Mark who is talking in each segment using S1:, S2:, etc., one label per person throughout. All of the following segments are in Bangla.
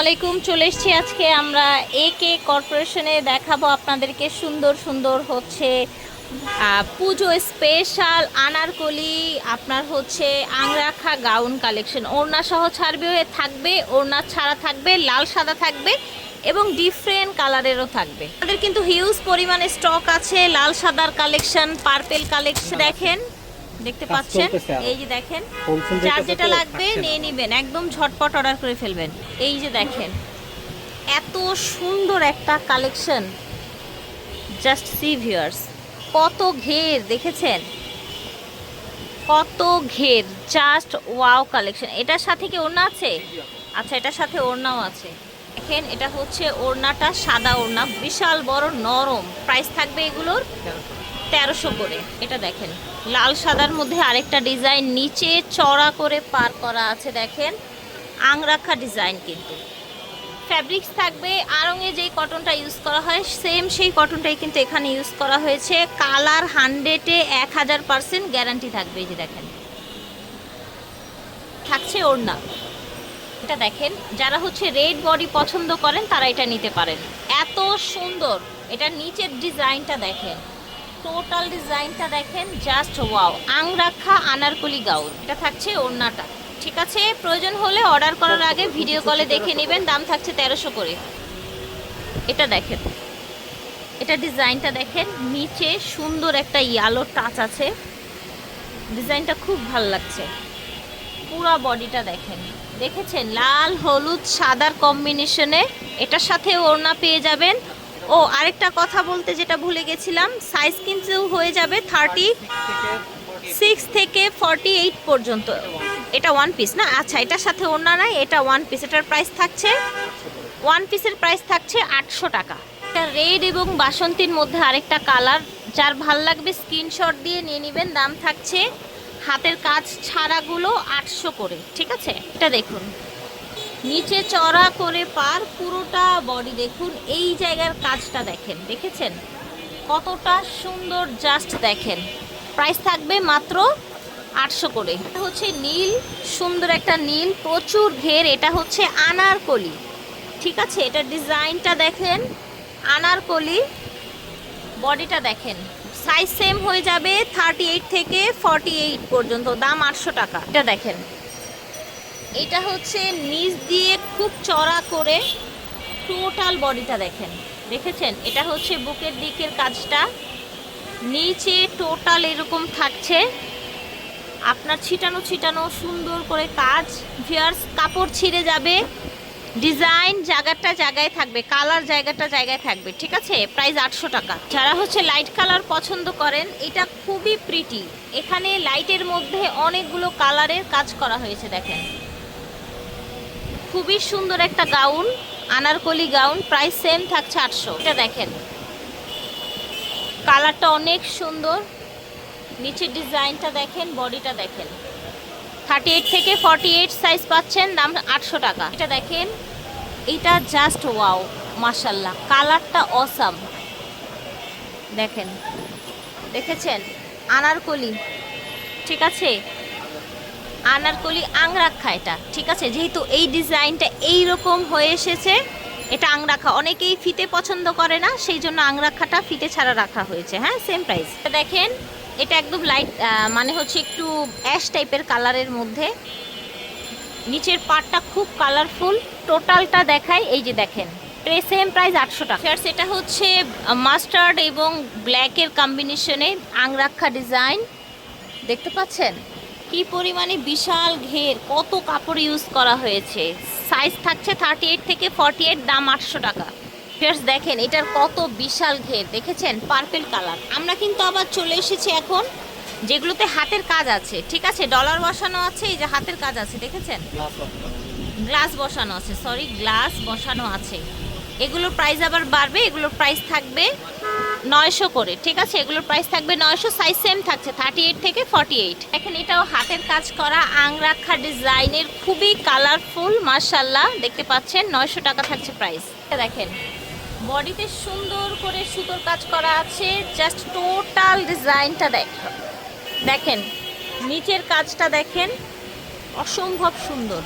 S1: আলাইকুম চলে এসেছি আজকে আমরা এ কে কর্পোরেশনে দেখাবো আপনাদেরকে সুন্দর সুন্দর হচ্ছে পুজো স্পেশাল আনারকলি আপনার হচ্ছে আংরাখা গাউন কালেকশন ওড়না সহ ছাড়বে হয়ে থাকবে ওড়না ছাড়া থাকবে লাল সাদা থাকবে এবং ডিফারেন্ট কালারেরও থাকবে। আমাদের কিন্তু হিউজ পরিমাণে স্টক আছে লাল সাদার কালেকশন পার্পেল কালেকশন দেখেন। দেখতে পাচ্ছেন? এই যে দেখেন যার যেটা লাগবে নিয়ে নিবেন একদম ঝটপট অর্ডার করে ফেলবেন। এই যে দেখেন এত সুন্দর একটা কালেকশন জাস্ট সি ভিউয়ার্স কত ঘের দেখেছেন? কত ঘের জাস্ট ওয়াও কালেকশন এটার সাথে কি ওড়না আছে? আচ্ছা এটার সাথে ওড়নাও আছে। দেখেন এটা হচ্ছে ওড়নাটা সাদা ওড়না বিশাল বড় নরম। প্রাইস থাকবে এগুলোর? তেরোশো করে। এটা দেখেন, লাল সাদার মধ্যে আরেকটা ডিজাইন, নিচে চড়া করে পার করা আছে, দেখেন। আংরাখা ডিজাইন কিন্তু। ফ্যাব্রিক্স থাকবে আরঙে যেই কটনটা ইউজ করা হয়, সেম সেই কটনটাই কিন্তু এখানে ইউজ করা হয়েছে। কালার হান্ড্রেডে এক হাজার পার্সেন্ট গ্যারান্টি থাকবে যে দেখেন। থাকছে ওড়না। এটা দেখেন, যারা হচ্ছে রেড বডি পছন্দ করেন, তারা এটা নিতে পারেন। এত সুন্দর, এটা নিচের ডিজাইনটা দেখেন। টোটাল ডিজাইনটা দেখেন just wow angrakha anarkali gown. এটা থাকছে ওড়নাটা। ঠিক আছে? প্রয়োজন হলে অর্ডার করার আগে ভিডিও কলে দেখে নেবেন, দাম থাকছে তেরোশো করে। এটা দেখেন। এটা ডিজাইনটা দেখেন, নিচে সুন্দর একটা ইয়ালো টাচ আছে। ডিজাইনটা খুব ভালো লাগছে। পুরা বডিটা দেখেন। দেখেছেন? লাল, হলুদ, সাদার কম্বিনেশনে এটার সাথে ওড়না পেয়ে যাবেন। ও, আরেকটা কথা বলতে যেটা ভুলে গেছিলাম সাইজ কিন্তু হয়ে যাবে থার্টি সিক্স থেকে ফর্টি এইট পর্যন্ত। এটা ওয়ান পিস না? আচ্ছা এটার সাথে ওড়না নাই এটা ওয়ান পিস এটার প্রাইস থাকছে ওয়ান পিসের প্রাইস থাকছে আটশো টাকা। এটা রেড এবং বাসন্তীর মধ্যে আরেকটা কালার যার ভালো লাগবে স্ক্রিনশট দিয়ে নিয়ে নেবেন। দাম থাকছে, হাতের কাজ ছাড়াগুলো আটশো করে, ঠিক আছে? এটা দেখুন। নিচে চড়া করে পার পুরোটা বডি দেখুন, এই জায়গার কাজটা দেখেন, দেখেছেন? কতটা সুন্দর জাস্ট দেখেন। প্রাইস থাকবে মাত্র আটশো করে। এটা হচ্ছে নীল, সুন্দর একটা নীল, প্রচুর ঘের, এটা হচ্ছে আনারকলি। ঠিক আছে? এটা ডিজাইনটা দেখেন, আনারকলি বডিটা দেখেন। সাইজ সেম হয়ে যাবে থার্টি এইট থেকে ফর্টি এইট পর্যন্ত, দাম আটশো টাকা। এটা দেখেন। এটা হচ্ছে নিচ দিয়ে খুব চড়া করে টোটাল বডিটা দেখেন। দেখেছেন? এটা হচ্ছে বুকের দিকের কাজটা। নিচে টোটাল এরকম থাকছে। আপনার ছিটানো ছিটানো সুন্দর করে কাজ। ভিয়ার্স কাপড় ছিঁড়ে যাবে। ডিজাইন জায়গাটা জায়গায় থাকবে। কালার জায়গাটা জায়গায় থাকবে। ঠিক আছে? প্রাইস আটশো টাকা। যারা হচ্ছে লাইট কালার পছন্দ করেন, এটা খুবই প্রিটি এখানে লাইটের মধ্যে অনেকগুলো কালারের কাজ করা হয়েছে, দেখেন। খুবই সুন্দর একটা gown, anarkali gown, price same থাকছে আটশো। এটা দেখেন। কালারটা অনেক সুন্দর। নিচের ডিজাইনটা দেখেন, বডিটা দেখেন। থার্টি এইট থেকে ফর্টি এইট সাইজ পাচ্ছেন, দাম আটশো টাকা। এটা দেখেন, এটা জাস্ট ওয়াও মাসাল্লাহ কালারটা অসাম দেখেন, দেখেছেন? আনারকলি। ঠিক আছে? আনারকলি আংরাক্ষা এটা ঠিক আছে? যেহেতু এই ডিজাইনটা এই রকম হয়ে এসেছে এটা আংরাখা অনেকেই ফিতে পছন্দ করে না সেই জন্য আংরাখাটা ফিতে ছাড়া রাখা হয়েছে হ্যাঁ? সেম প্রাইস দেখেন এটা একদম লাইট মানে হচ্ছে একটু অ্যাশ টাইপের কালারের মধ্যে। নিচের পাটটা খুব কালারফুল টোটালটা দেখায় এই যে দেখেন সেম প্রাইস আটশো টাকা। Friends, এটা হচ্ছে মাস্টার্ড এবং ব্ল্যাকের কম্বিনেশনে আংরাক্ষা ডিজাইন দেখতে পাচ্ছেন? কি পরিমাণে বিশাল ঘের, কত কাপড় ইউজ করা হয়েছে। সাইজ থাকছে থার্টি এইট থেকে ফর্টি এইট দাম আটশো টাকা। ফিয়ার্স দেখেন, এটার কত বিশাল ঘের, দেখেছেন? পার্পেল কালার আমরা কিন্তু আবার চলে এসেছি এখন, যেগুলোতে হাতের কাজ আছে, ঠিক আছে? ডলার বসানো আছে, এই যে হাতের কাজ আছে, দেখেছেন? গ্লাস বসানো আছে সরি গ্লাস বসানো আছে। এগুলোর প্রাইস আবার বাড়বে, এগুলোর প্রাইস থাকবে নয়শো করে, ঠিক আছে? এগুলোর প্রাইস থাকবে নয়শো সাইজ সেম থাকছে থার্টি এইট থেকে ফর্টি এইট এখন এটাও হাতের কাজ করা, আংরাখা ডিজাইনের, খুবই কালারফুল মার্শাল্লাহ দেখতে পাচ্ছেন, নয়শো টাকা থাকছে প্রাইস দেখেন, বডিতে সুন্দর করে সুতোর কাজ করা আছে জাস্ট টোটাল ডিজাইনটা দেখ দেখেন, নিচের কাজটা দেখেন, অসম্ভব সুন্দর।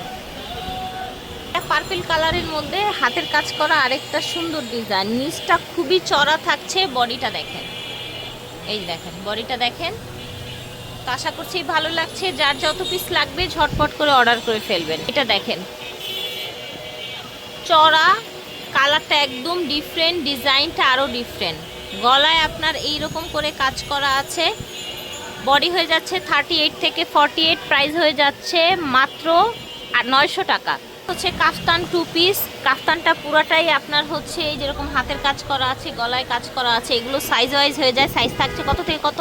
S1: পার্পল কালারের মধ্যে হাতের কাজ করা আরেকটা সুন্দর ডিজাইন নিচটা খুবই চড়া থাকছে, বডিটা দেখেন। এই দেখেন, বডিটা দেখেন। তো আশা করছি ভালো লাগছে। যার যত পিস লাগবে ঝটপট করে অর্ডার করে ফেলবেন। এটা দেখেন। চড়া কালারটা একদম ডিফারেন্ট ডিজাইনটা আরও ডিফারেন্ট গলায় আপনার এই রকম করে কাজ করা আছে। বডি হয়ে যাচ্ছে থার্টি এইট থেকে ফর্টি এইট প্রাইস হয়ে যাচ্ছে মাত্র আর নয়শো টাকা। হচ্ছে কাফতান টু পিস কাফতানটা পুরাটাই আপনার হচ্ছে এই যেরকম হাতের কাজ করা আছে, গলায় কাজ করা আছে, এগুলো সাইজ ওয়াইজ হয়ে যায়। সাইজ থাকছে কত থেকে কত?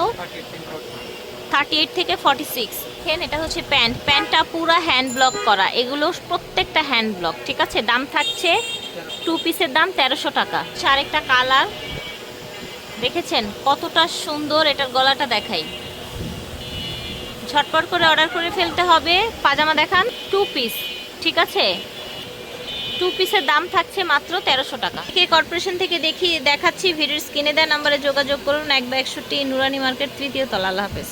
S1: থার্টি এইট থেকে ফর্টি সিক্স দেখেন এটা হচ্ছে প্যান্ট প্যান্টটা পুরো হ্যান্ড ব্লক করা। এগুলো প্রত্যেকটা হ্যান্ড ব্লক ঠিক আছে? দাম থাকছে টু পিসের দাম তেরোশো টাকা। আরেকটা কালার দেখেছেন? কতটা সুন্দর এটার গলাটা দেখাই। ঝটপট করে অর্ডার করে ফেলতে হবে। পাজামা দেখান। টু পিস ঠিক আছে? টু পিসের দাম থাকছে মাত্র তেরোশো টাকা। কে কর্পোরেশন থেকে দেখি, দেখাচ্ছি ভিডিওর স্ক্রিনে দেওয়া নাম্বারে যোগাযোগ করুন, এক বা একষট্টি, নুরানি মার্কেট তৃতীয় তলা। আল্লাহ হাফেজ।